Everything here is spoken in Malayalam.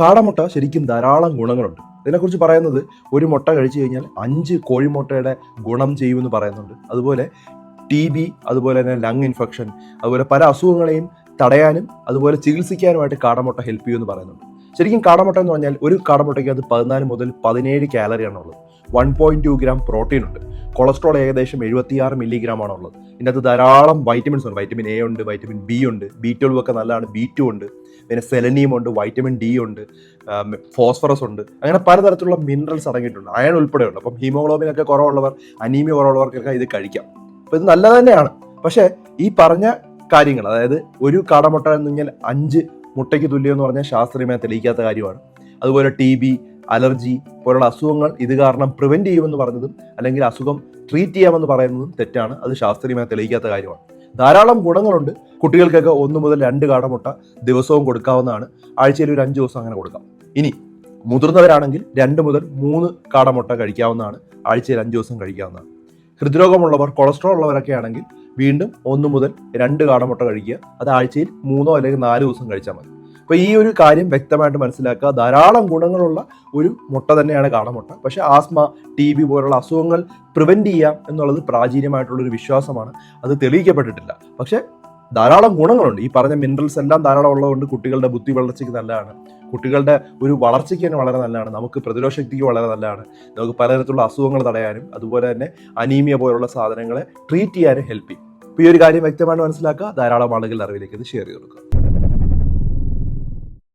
കാടമുട്ട ശരിക്കും ധാരാളം ഗുണങ്ങളുണ്ട്. ഇതിനെക്കുറിച്ച് പറയുന്നത് ഒരു മുട്ട കഴിച്ചു കഴിഞ്ഞാൽ അഞ്ച് കോഴിമുട്ടയുടെ ഗുണം ചെയ്യുമെന്ന് പറയുന്നുണ്ട്. അതുപോലെ ടി ബി അതുപോലെ തന്നെ ലങ് ഇൻഫെക്ഷൻ അതുപോലെ പല അസുഖങ്ങളെയും തടയാനും അതുപോലെ ചികിത്സിക്കാനുമായിട്ട് കാടമുട്ട ഹെൽപ്പ് ചെയ്യുമെന്ന് പറയുന്നുണ്ട്. ശരിക്കും കാടമുട്ട എന്ന് പറഞ്ഞാൽ ഒരു കാടമുട്ടയ്ക്ക് അത് പതിനാല് മുതൽ പതിനേഴ് കാലറിയാണുള്ളത് one point two gram protein ഉണ്ട്. കൊളസ്ട്രോൾ ഏകദേശം എഴുപത്തിയാറ് മില്ലിഗ്രാം ആണ് ഉള്ളത്. ഇതിനകത്ത് ധാരാളം വൈറ്റമിൻസ് ഉണ്ട്. വൈറ്റമിൻ എ ഉണ്ട് വൈറ്റമിൻ ബി ഉണ്ട്. ബി ട്വൽവ് ഒക്കെ നല്ലതാണ്. ബി ടു ഉണ്ട്. പിന്നെ സെലനിയം ഉണ്ട് വൈറ്റമിൻ ഡി ഉണ്ട് ഫോസ്ഫറസ് ഉണ്ട്. അങ്ങനെ പലതരത്തിലുള്ള മിനറൽസ് അടങ്ങിയിട്ടുണ്ട്. അയൺ ഉൾപ്പെടെ ഉണ്ട് അപ്പം ഹീമോഗ്ലോബിൻ ഒക്കെ കുറവുള്ളവർ അനീമിയ കുറവുള്ളവർക്കൊക്കെ ഇത് കഴിക്കാം. അപ്പം ഇത് നല്ലത് തന്നെയാണ്. പക്ഷേ ഈ പറഞ്ഞ കാര്യങ്ങൾ അതായത് ഒരു കാടമുട്ട എന്ന് പറഞ്ഞാൽ അഞ്ച് മുട്ടയ്ക്ക് തുല്യം എന്ന് പറഞ്ഞാൽ ശാസ്ത്രീയമായി തെളിയിക്കാത്ത കാര്യമാണ്. അതുപോലെ ടി ബി അലർജി പോലുള്ള അസുഖങ്ങൾ ഇത് കാരണം പ്രിവെന്റ് ചെയ്യുമെന്ന് പറഞ്ഞതും അല്ലെങ്കിൽ അസുഖം ട്രീറ്റ് ചെയ്യാമെന്ന് പറയുന്നതും തെറ്റാണ്. അത് ശാസ്ത്രീയമായി തെളിയിക്കാത്ത കാര്യമാണ്. ധാരാളം ഗുണങ്ങളുണ്ട്. കുട്ടികൾക്കൊക്കെ ഒന്ന് മുതൽ രണ്ട് കാടമുട്ട ദിവസവും കൊടുക്കാവുന്നതാണ്. ആഴ്ചയിൽ ഒരു അഞ്ച് ദിവസം അങ്ങനെ കൊടുക്കാം. ഇനി മുതിർന്നവരാണെങ്കിൽ രണ്ട് മുതൽ മൂന്ന് കാടമുട്ട കഴിക്കാവുന്നതാണ്. ആഴ്ചയിൽ അഞ്ച് ദിവസം കഴിക്കാവുന്നതാണ്. ഹൃദ്രോഗമുള്ളവർ കൊളസ്ട്രോൾ ഉള്ളവരൊക്കെ ആണെങ്കിൽ വീണ്ടും ഒന്ന് മുതൽ രണ്ട് കാടമുട്ട കഴിക്കുക. അത് ആഴ്ചയിൽ മൂന്നോ അല്ലെങ്കിൽ നാല് ദിവസം കഴിച്ചാൽ മതി. അപ്പോൾ ഈ ഒരു കാര്യം വ്യക്തമായിട്ട് മനസ്സിലാക്കുക. ധാരാളം ഗുണങ്ങളുള്ള ഒരു മുട്ട തന്നെയാണ് കാടമുട്ട പക്ഷെ ആസ്മ ടി ബി പോലുള്ള അസുഖങ്ങൾ പ്രിവെന്റ് ചെയ്യാം എന്നുള്ളത് പ്രാചീനമായിട്ടുള്ളൊരു വിശ്വാസമാണ്. അത് തെളിയിക്കപ്പെട്ടിട്ടില്ല. പക്ഷെ ധാരാളം ഗുണങ്ങളുണ്ട്. ഈ പറഞ്ഞ മിനറൽസ് എല്ലാം ധാരാളം ഉള്ളതുകൊണ്ട് കുട്ടികളുടെ ബുദ്ധി വളർച്ചയ്ക്ക് നല്ലതാണ്. കുട്ടികളുടെ ഒരു വളർച്ചയ്ക്ക് തന്നെ വളരെ നല്ലതാണ്. നമുക്ക് പ്രതിരോധ ശക്തിക്ക് വളരെ നല്ലതാണ്. നമുക്ക് പലതരത്തിലുള്ള അസുഖങ്ങൾ തടയാനും അതുപോലെ തന്നെ അനീമിയ പോലുള്ള സാധനങ്ങളെ ട്രീറ്റ് ചെയ്യാനും ഹെൽപ്പ് ചെയ്യും. ഈ ഒരു കാര്യം വ്യക്തമായിട്ട് മനസ്സിലാക്കുക. ധാരാളം ആളുകളുടെ അറിവിലേക്ക് ഇത് ഷെയർ ചെയ്ത് കൊടുക്കുക.